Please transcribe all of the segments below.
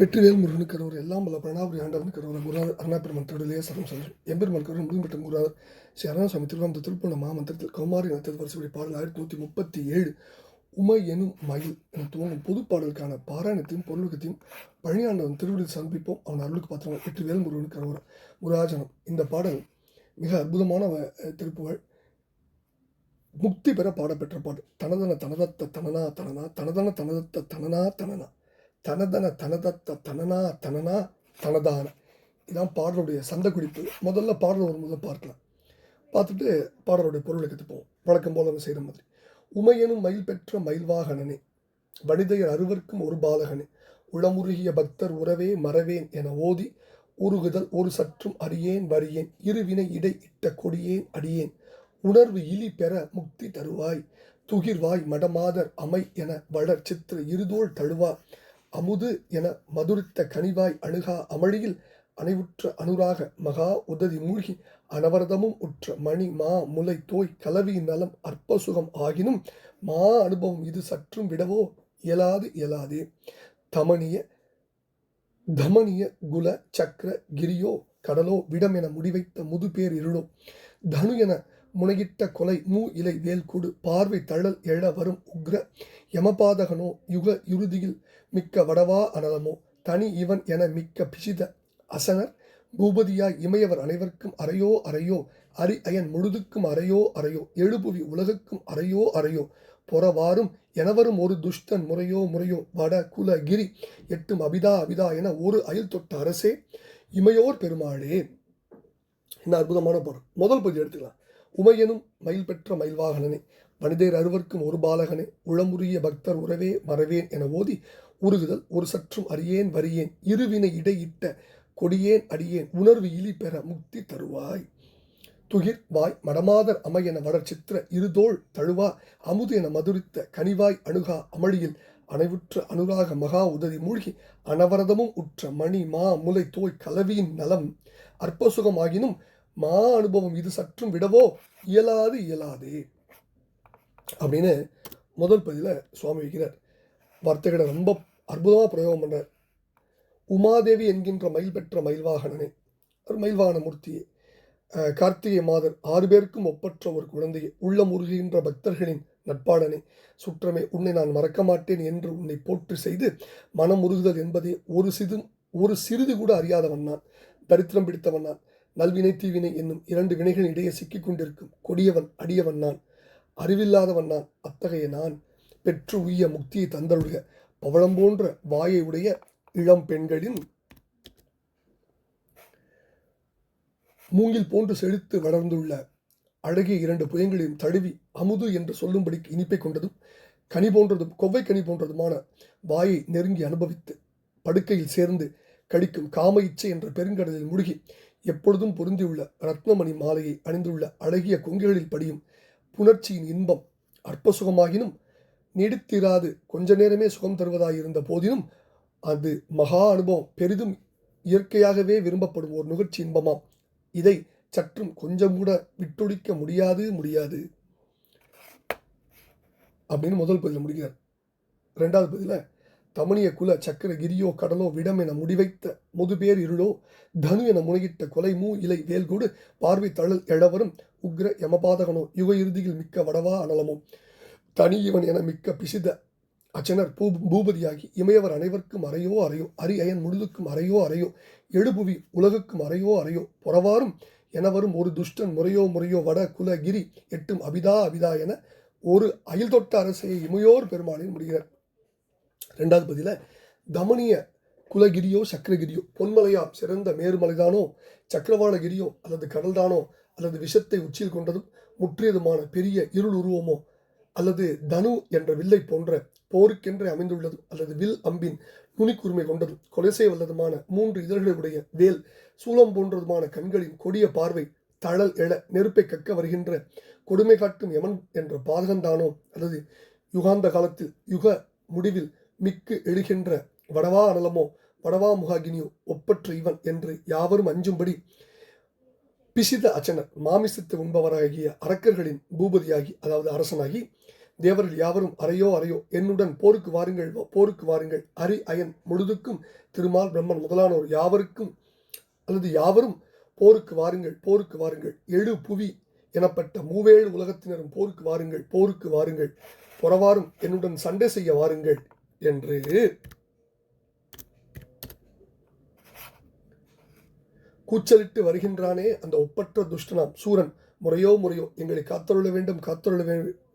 வெற்றிவேல் முருகனுக்கு கருவர் எல்லாம் வல்ல பிரணாபுரி ஆண்டவன் கருவர் குருநாதர் அருணாபெருமன் திருடலே சரம் சொல்றேன் எம்பெருமன் கருவர் பெற்ற குருநாதர் ஸ்ரீ அருணாசாமி திருவாமந்த திருப்பூர்ண மாமந்திரத்தில் கௌமாரி நடத்தது வருஷப்படி பாடல் ஆயிரத்தி நூற்றி முப்பத்தி ஏழு உமை எனும் மயில் என துவங்கும் பொது பாடலுக்கான பாராயணத்தையும் பொருளுக்கத்தையும் பழனியாண்டவன் திருவிழில் சமர்ப்பிப்போம் அவன் அருளுக்கு பாத்திரம் வெற்றிவேல் முருகனுக்கு கருவர் முராஜனம் இந்த பாடல் மிக அற்புதமான திருப்புகள் திருப்புகழ். முக்தி பெற பாடப்பெற்ற பாடல். தனதன தனதத்த தனனா தனனா தனதன தனதத்த தனனா தனனா. தனதன தனதத்த தனனா தனனா தனதான. இதான் பாடலுடைய சந்த குறிப்பு. முதல்ல பாடல் ஒரு முதல் பார்க்கலாம். பார்த்துட்டு பாடலுடைய பொருளை கற்றுப்போம். வழக்கம் போல நம்ம செய்கிற மாதிரி. உமையனும் மயில் பெற்ற மயில்வாகனனே வனிதையர் அறுவர்க்கும் ஒரு பாலகனே உளமுருகிய பக்தர் உறவே மறவேன் என ஓதி உருகுதல் ஒரு சற்றும் அறியேன் வரியேன் இருவினை இடை இட்ட கொடியேன் அடியேன். உணர்வு இலி பெற முக்தி தருவாய் துகிர்வாய் மடமாதர் அமை என வளர் சித்திர இருதோள் தழுவா அமுது என மதுரித்த கனிவாய் அணுகா அமளியில் அணைவுற்ற அனுராக மகா உததி மூழ்கி அனவரதமும் உற்ற மணி மா முலை தோய் கலவி நலம் அற்ப சுகம் ஆகினும் மா அனுபவம் இது சற்றும் விடவோ இயலாது இயலாதே. தமணிய தமணிய குல சக்கர கிரியோ கடலோ விடம் என முடிவைத்த முதுபேர் இருளோ. தனு என முனையிட்ட கொலை மூ இலை வேல்கூடு பார்வை தழல் எழ வரும் உக்ர யமபாதகனோ யுக இறுதியில் மிக்க வடவா அனலமோ? தனி இவன் என மிக்க பிசித அசனர் பூபதியாய் இமையவர் அனைவருக்கும் அறையோ அறையோ. அரி அயன் முழுதுக்கும் அறையோ அறையோ. எழுபுவி உலகுக்கும் அறையோ அறையோ. பொறவாரும் எனவரும் ஒரு துஷ்டன் முறையோ முறையோ. வட குல கிரி எட்டும் அபிதா அபிதா என ஒரு அயல் தொட்ட அரசே இமையோர் பெருமாளே. என்ன அற்புதமான பாடல் முதல் பகுதி எடுத்துக்கலாம். உமையனும் மயில் பெற்ற மயில்வாகனனே. மனிதர் அறுவர்க்கும் ஒரு பாலகனே. உளமுறிய பக்தர் உறவே மறவேன் என ஓதி உருகுதல் ஒரு சற்றும் அறியேன் வரியேன் இருவினை இடையிட்ட கொடியேன் அடியேன் உணர்வு இலி பெற முக்தி தருவாய். துகிர் வாய் மடமாதர் அமையென வளர்ச்சித்திர இருதோள் தழுவா அமுது என மதுரித்த கனிவாய் அணுகா அமளியில் அணைவுற்ற அனுராக மகா உதவி மூழ்கி அனவரதமும் உற்ற மணி மா முலை தோய் கலவியின் நலம் அற்பசுகமாகினும் மா அனுபவம் இது சற்றும் விடவோ இயலாது இயலாதே. அப்படின்னு முதல் பதில சுவாமி வைக்கிறார். வார்த்தைகளை ரொம்ப அற்புதமாக பிரயோகம் பண்ணுறார் உமாதேவி என்கின்ற மயில் பெற்ற மயில்வாகனனே. ஒரு மயில்வாகன மூர்த்தியே கார்த்திகை மாதர் ஆறு பேருக்கும் ஒப்பற்ற ஒரு குழந்தையே. உள்ளம் முருகின்ற பக்தர்களின் நட்பாடனை சுற்றமே உன்னை நான் மறக்க மாட்டேன் என்று உன்னை போற்றி செய்து மனம் உருகுதல் என்பதே ஒரு சிது ஒரு சிறிது கூட அறியாதவன் நான் தரித்திரம் பிடித்தவன் நான் நல்வினை தீவினை என்னும் இரண்டு வினைகளின் இடையே சிக்கிக் கொண்டிருக்கும் கொடியவன் அடியவன் நான். அறிவில்லாதவன் நான் அத்தகைய நான். பெற்று உய்ய முக்தியை தந்தருடைய பவளம் போன்ற வாயை உடைய இளம் பெண்களின் மூங்கில் போன்று செழித்து வளர்ந்துள்ள அழகிய இரண்டு புயங்களையும் தழுவி அமுது என்று சொல்லும்படிக்கு இனிப்பை கொண்டதும் கனி போன்றதும் கொவ்வை கனி போன்றதுமான வாயை நெருங்கி அனுபவித்து படுக்கையில் சேர்ந்து கடிக்கும் காம இச்சை என்ற பெருங்கடலில் முழுகி எப்பொழுதும் பொருந்தியுள்ள ரத்னமணி மாலையை அணிந்துள்ள அழகிய கொங்குகளில் படியும் புணர்ச்சியின் இன்பம் அற்ப சுகமாகினும் நீடித்திராது. கொஞ்ச நேரமே சுகம் தருவதாயிருந்த போதினும் அது மகா அனுபவம். பெரிதும் இயற்கையாகவே விரும்பப்படும் ஒரு நுகர்ச்சி இன்பமாம். இதை சற்றும் கொஞ்சம் கூட விட்டொழிக்க முடியாது முடியாது. அப்படின்னு முதல் பதில முடிக்கிறார். ரெண்டாவது பதில தமணிய குல சக்கர கிரியோ கடலோ விடம் என முடிவைத்த முதுபேர் இருளோ தனு என முனையிட்ட கொலை மூ இலை வேல்கூடு பார்வை தழல் எழவரும் உக்ர யமபாதகனோ யுக இறுதியில் மிக்க வடவா அனலமோ தனி இவன் என மிக்க பிசித அச்சனர் பூ பூபதியாகி இமையவர் அனைவருக்கும் அறையோ அறையோ அரி அயன் முழுதுக்கும் அறையோ அறையோ எழுபுவி உலகுக்கும் அறையோ அறையோ புறவாரும் எனவரும் ஒரு துஷ்டன் முறையோ முறையோ வட குல கிரி எட்டும் அபிதா அபிதா என ஒரு அயில் தொட்ட அரசையை இமையோர் பெருமாளின் முடிகிறார். ரெண்டாவது பதில தமனிய குலகிரியோ சக்கரகிரியோ பொன்மலையாம் சிறந்த மேருமலைதானோ சக்கரவாளகிரியோ அல்லது கடல்தானோ அல்லது விஷத்தை உச்சியில் கொண்டதும் முற்றியதுமான பெரிய இருள் உருவமோ அல்லது தனு என்ற வில்லை போன்ற போருக்கென்றே அமைந்துள்ளதும் அல்லது வில் அம்பின் நுனிக்குரிமை கொண்டதும் கொலை வல்லதுமான மூன்று இதழ்களுடைய வேல் சூலம் போன்றதுமான கண்களின் கொடிய பார்வை தழல் எழ நெருப்பை கக்க வருகின்ற கொடுமை காட்டும் யமன் என்ற பாதகந்தானோ அல்லது யுகாந்த காலத்தில் யுக முடிவில் மிக்கு எழுகின்ற வடவா அனலமோ வடவா முகாகினியோ ஒப்பற்ற இவன் என்று யாவரும் அஞ்சும்படி பிசித அச்சனர் மாமிசத்து உண்பவராகிய அரக்கர்களின் பூபதியாகி அதாவது அரசனாகி தேவர்கள் யாவரும் அறையோ அறையோ என்னுடன் போருக்கு வாருங்கள் போருக்கு வாருங்கள் அரி அயன் முழுதுக்கும் திருமால் பிரம்மன் முதலானோர் யாவருக்கும் அல்லது யாவரும் போருக்கு வாருங்கள் போருக்கு வாருங்கள் எழு புவி எனப்பட்ட மூவேழு உலகத்தினரும் போருக்கு வாருங்கள் போருக்கு வாருங்கள் புறவாரும் என்னுடன் சண்டை செய்ய வாருங்கள் என்று கூச்சலிட்டு வருகின்றானே அந்த ஒப்பற்ற துஷ்டனாம். சூரன் முறையோ முறையோ எங்களை காத்தருள வேண்டும் காத்தருள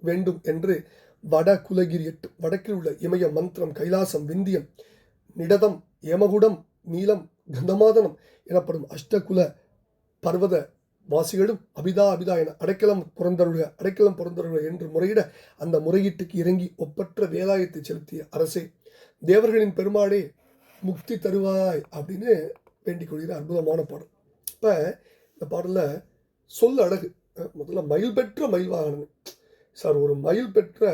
வேண்டும் என்று வட குலகிரி எட்டு வடக்கில் உள்ள இமய மந்திரம் கைலாசம் விந்தியம் நிடதம் ஏமகுடம் நீலம் கந்தமாதனம் எனப்படும் அஷ்டகுல பர்வத வாசிகளும் அபிதா அபிதா என அடைக்கலம் புறந்தருளுக அடைக்கலம் புறந்தருளுக என்று முறையிட அந்த முறையீட்டுக்கு இறங்கி ஒப்பற்ற வேலாயத்தை செலுத்திய அரசே தேவர்களின் பெருமாளே முக்தி தருவாய் அப்படின்னு வேண்டிக் கொள்கிற அற்புதமான பாடல். இப்போ இந்த பாடலில் சொல் அழகு. முதல்ல மயில் பெற்ற மயில் வாகனம் சார் ஒரு மயில் பெற்ற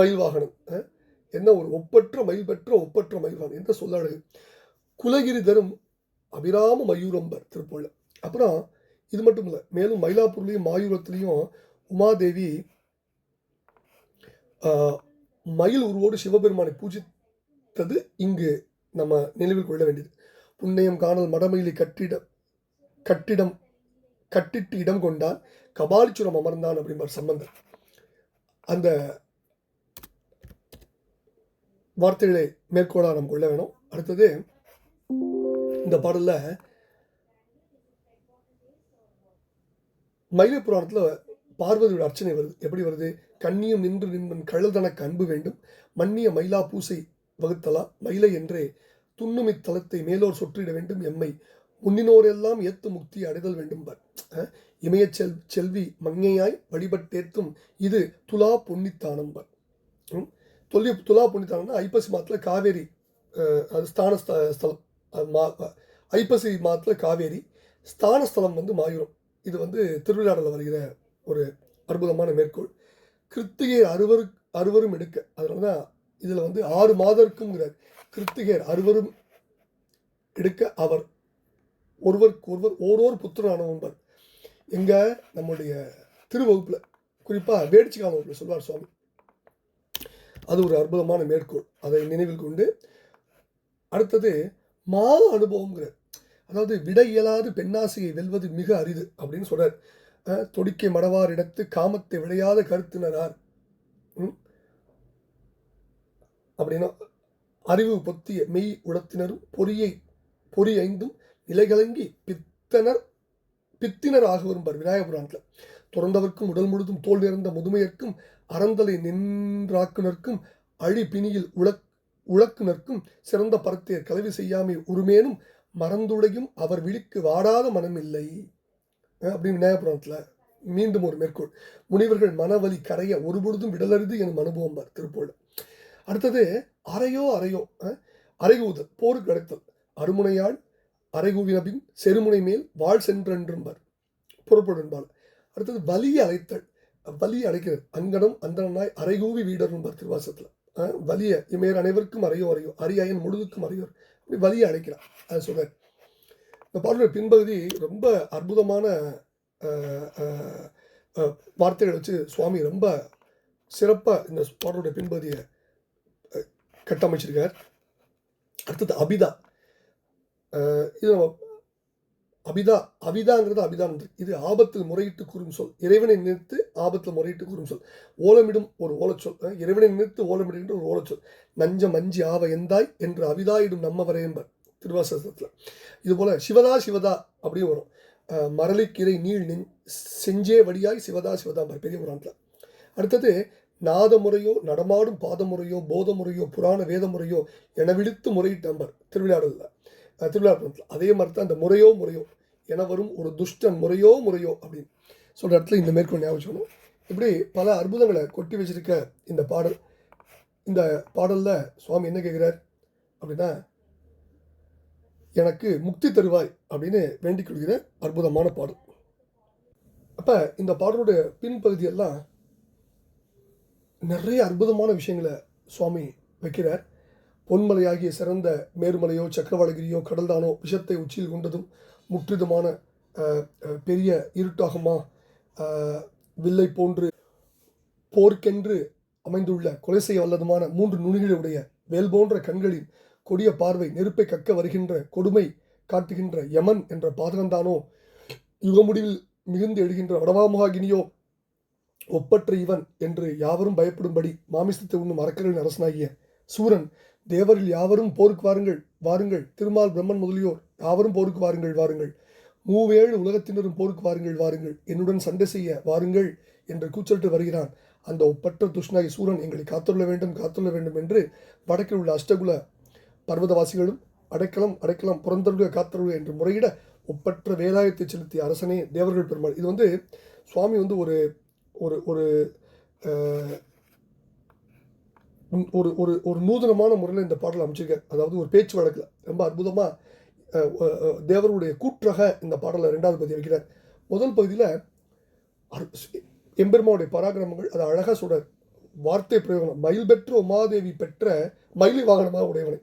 மயில் வாகனம் என்ன ஒரு ஒப்பற்ற மயில் பெற்ற ஒப்பற்ற மயில் வாகனம் என்ற சொல்ல அழகு. குலகிரி தரும் அபிராம மயூரம்பர் திருப்பூரில் அப்புறம் இது மட்டும் இல்லை மேலும் மயிலாப்பூர்லேயும் மாயூரத்துலேயும் உமாதேவி மயில் உருவோடு சிவபெருமானை பூஜித்தது இங்கு. நம்ம நினைவில் கொள்ள வேண்டியது. புண்ணியம் காணல் மடமயிலை கட்டிடம் கட்டிடம் கட்டிட்டு இடம் கொண்டான் கபாலிச்சுரம் அமர்ந்தான் அப்படிம்பார் சம்பந்தர். அந்த வார்த்தைகளை மேற்கோளாக நம்ம கொள்ள வேணும். அடுத்தது இந்த பாடலில் மயிலை புராணத்தில் பார்வதியோட அர்ச்சனை வருது. எப்படி வருது? கண்ணியம் நின்று நின்பன் கழல் தனக்கு அன்பு வேண்டும். மன்னிய மயிலா பூசை வகுத்தலா? மயிலை என்றே துண்ணுமித்தலத்தை மேலோர் சொற்றிட வேண்டும் எம்மை. முன்னினோரெல்லாம் ஏத்து முக்தி அடைதல் வேண்டும் பர் இமயச் செல் செல்வி மங்கையாய் வழிபட்டேத்தும் இது துலா பொன்னித்தானம் பர் ம். தொல்லி துலா பொன்னித்தானம்னா ஐப்பசி மாதத்தில் காவேரி அது ஸ்தான ஸ்தலம் அது மா ஐப்பசி மாதத்தில் காவேரி ஸ்தான ஸ்தலம் வந்து மாயூரம். இது வந்து திருவிழாடலில் வருகிற ஒரு அற்புதமான மேற்கோள். கிருத்திகை அறுவரு அறுவரும் எடுக்க. அதனால தான் இதில் வந்து ஆறு மாதருக்குங்கிறார் கிருத்திகர் அறுவரும் எடுக்க அவர். ஒருவருக்கு ஒருவர் ஓரோர் புத்திரானவன்பர் எங்கே நம்முடைய திருவகுப்பில் குறிப்பாக வேடிச்சிக்காம வகுப்பில் சொல்வார் சுவாமி. அது ஒரு அற்புதமான மேற்கோள். அதை நினைவில் கொண்டு அடுத்தது மாத அனுபவங்கிறார் அதாவது விட இயலாது பெண்ணாசையை வெல்வது மிக அரிது அப்படின்னு சொல்கிறார் தொடிக்கை மடவார் இடத்து காமத்தை விளையாத கருத்தினரார் ம்? அப்படின்னா அறிவு பொத்திய மெய் உளத்தினரும் பொறியை பொறி ஐந்தும் நிலைகலங்கி பித்தனர் பித்தினர் ஆக வரும்பார் விநாயக புராணத்தில். துறந்தவர்க்கும் உடல் முழுதும் தோல் நிறைந்த முதுமையர்க்கும் அறந்தலை நின்றாக்குனர்க்கும் அழி பிணியில் உழக் உழக்குனர்க்கும் சிறந்த பரத்தையர் கலவி செய்யாமை உருமேனும் மறந்துடையும் அவர் விழிக்கு வாடாத மனம் இல்லை அப்படின்னு விநாயக புராணத்தில் மீண்டும் ஒரு மேற்கோள். முனிவர்கள் மனவலி கரைய ஒருபொழுதும் விடலருது எனும் அனுபவம் பார் அடுத்தது அறையோ அறையோ அறைகூதல் போருக்கு அடைத்தல். அருமுனையாள் அறைகூவினபின் செருமுனை மேல் வாழ் சென்றென்றும்பர் புறப்படும்பார் அடுத்தது வலி அழைத்தல். வலி அழைக்கிறது. அங்கனம் அந்தனாய் அறைகூவி வீடரும்பார் திருவாசத்தில். வலிய இமையர் அனைவருக்கும் அறையோ அறையோ. அரியாயன் முழுதுக்கும் அறையோர். அப்படி வலியை அழைக்கிறார். அது சொல்கிறார் இந்த பாடலுடைய பின்பகுதி ரொம்ப அற்புதமான வார்த்தைகளை வச்சு சுவாமி ரொம்ப சிறப்பாக இந்த பாடலுடைய பின்பகுதியை கட்டமைச்சிருக்கார். அடுத்தது அபிதா. இது நம்ம அபிதா அபிதாங்கிறது அபிதான் இது ஆபத்தில் முறையிட்டு கூறும் சொல். இறைவனை நினைத்து ஆபத்தில் முறையிட்டு கூறும் சொல். ஓலமிடும் ஒரு ஓலச்சொல். இறைவனை நினைத்து ஓலமிடுகின்ற ஒரு ஓலச்சொல். நஞ்சம் அஞ்சி ஆவ எந்தாய் என்று அபிதாயிடும் நம்மவரே என்பர். திருவாசகத்தில். இதுபோல சிவதா சிவதா அப்படின்னு வரும். மரளிக்கிரை நீள் நெஞ் செஞ்சே வடியாய் சிவதா சிவதா பெரிய புராணத்தில். அடுத்தது நாத முறையோ நடமாடும் பாத முறையோ போத முறையோ புராண வேத முறையோ என விழித்து முறையிட்டு அம்பர் திருவிழாடலில் அதே மாதிரி தான் இந்த முறையோ முறையோ என வரும் ஒரு துஷ்டன் முறையோ முறையோ அப்படின்னு சொல்கிற இடத்துல இந்த மேற்கொள் ஞாபகம் இப்படி பல அற்புதங்களை கொட்டி வச்சிருக்க இந்த பாடல் இந்த பாடலில் சுவாமி என்ன கேட்குறார் அப்படின்னா எனக்கு முக்தி தருவாய் அப்படின்னு வேண்டிக் கொள்கிற அற்புதமான பாடல். அப்போ இந்த பாடலோட பின்பகுதியெல்லாம் நிறைய அற்புதமான விஷயங்களை சுவாமி வைக்கிறார். பொன்மலையாகிய சிறந்த மேருமலையோ சக்கரவாளகிரியோ கடல்தானோ விஷத்தை உச்சியில் கொண்டதும் முற்றிதுமான பெரிய இருட்டாகமா வில்லை போன்று போர்க்கென்று அமைந்துள்ள கொலை செய்ய வல்லதுமான மூன்று நுனிகளுடைய வேல் போன்ற கண்களின் கொடிய பார்வை நெருப்பை கக்க வருகின்ற கொடுமை காட்டுகின்ற யமன் என்ற பாதகந்தானோ யுகமுடிவில் மிகுந்து எழுகின்ற வடவாமுகாகினியோ ஒப்பற்ற இவன் என்று யாவரும் பயப்படும்படி மாமிசத்தை உண்ணும் அரக்கர்களின் அரசனாகிய சூரன் தேவரில் யாவரும் போருக்கு வாருங்கள் வாருங்கள். திருமால் பிரம்மன் முதலியோர் யாவரும் போருக்கு வாருங்கள் வாருங்கள். மூவேழு உலகத்தினரும் போருக்கு வாருங்கள் வாருங்கள். என்னுடன் சண்டை செய்ய வாருங்கள் என்று கூச்சலிட்டு வருகிறான். அந்த ஒப்பற்ற துஷ்ணாகி சூரன் எங்களை காத்துள்ள வேண்டும் காத்துள்ள வேண்டும் என்று வடக்கில் உள்ள அஷ்டகுல பர்வதவாசிகளும் அடைக்கலம் அடைக்கலம் புறந்தருக காத்தருக என்று முறையிட ஒப்பற்ற வேலாயத்தை செலுத்திய அரசனே தேவர்கள் பெருமாள். இது வந்து சுவாமி வந்து ஒரு ஒரு ஒரு ஒரு ஒரு ஒரு நூதனமான முறையில் இந்த பாடல் அமைச்சிருக்கார். அதாவது ஒரு பேச்சு வழக்கில். ரொம்ப அற்புதமாக தேவருடைய கூற்றாக இந்த பாடலை ரெண்டாவது பகுதி வைக்கிறார். முதல் பகுதியில் எம்பெருமாவுடைய பராக்கிரமங்கள் அதை அழகாக சொல்கிறார் வார்த்தை பிரயோகம் மயில் பெற்ற உமாதேவி பெற்ற மயிலை வாகனமாக உடையவனை.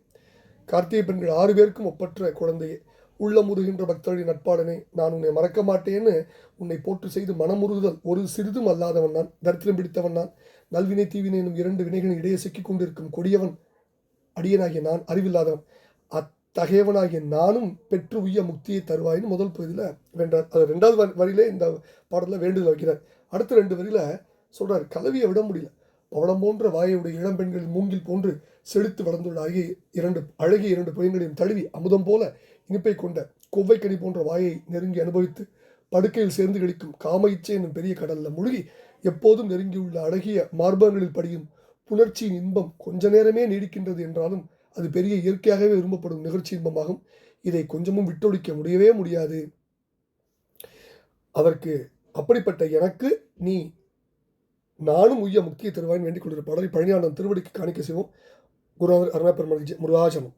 கார்த்திகை பெண்கள் ஆறு பேருக்கும் ஒப்பற்ற குழந்தையை. உள்ளமுருகின்ற பக்தர்களின் நட்பாடனே நான் உன்னை மறக்க மாட்டேன்னு உன்னை போற்று செய்து மனமுருகுதல். ஒரு சிறிதும் அல்லாதவன் நான் தரித்திரம் பிடித்தவன் நான். நல்வினை தீவினை எனும் இரண்டு வினைகளின் இடையே சிக்கிக் கொண்டிருக்கும் கொடியவன் அடியனாகிய நான் அறிவில்லாதவன். அத்தகையவனாகிய நானும் பெற்று உய்ய முக்தியை தருவாயின்னு முதல் பகுதியில் வேண்டார் அது ரெண்டாவது வரியிலே இந்த பாடலில் வேண்டுதல் வைக்கிறார். அடுத்த ரெண்டு வரியில் சொல்கிறார் கலவியை விட முடியல. பவளம் போன்ற வாயுடைய இளம்பெண்களின் மூங்கில் போன்று செழித்து வளர்ந்துள்ள அழகிய இரண்டு அழகிய இரண்டு புயங்களையும் தழுவி அமுதம் போல இனிப்பை கொண்ட கொவ்வைக்கடி போன்ற வாயை நெருங்கி அனுபவித்து படுக்கையில் சேர்ந்து கிடைக்கும் காம இச்சை என்னும் பெரிய கடலில் முழுகி எப்போதும் நெருங்கியுள்ள அழகிய மார்பகங்களில் படியும் புணர்ச்சியின் இன்பம் கொஞ்ச நேரமே நீடிக்கின்றது என்றாலும் அது பெரிய இயற்கையாகவே விரும்பப்படும் நிகழ்ச்சி இன்பமாகும் இதை கொஞ்சமும் விட்டொழிக்க முடியவே முடியாது அதற்கு அப்படிப்பட்ட எனக்கு நீ நானும் உய்ய முக்கிய திருவாயின் வேண்டிக் கொள்கிற பழனியாண்டம் திருவடிக்கு காணிக்க செய்வோம் குரு அருணா பெருமாள் முருகாசனம்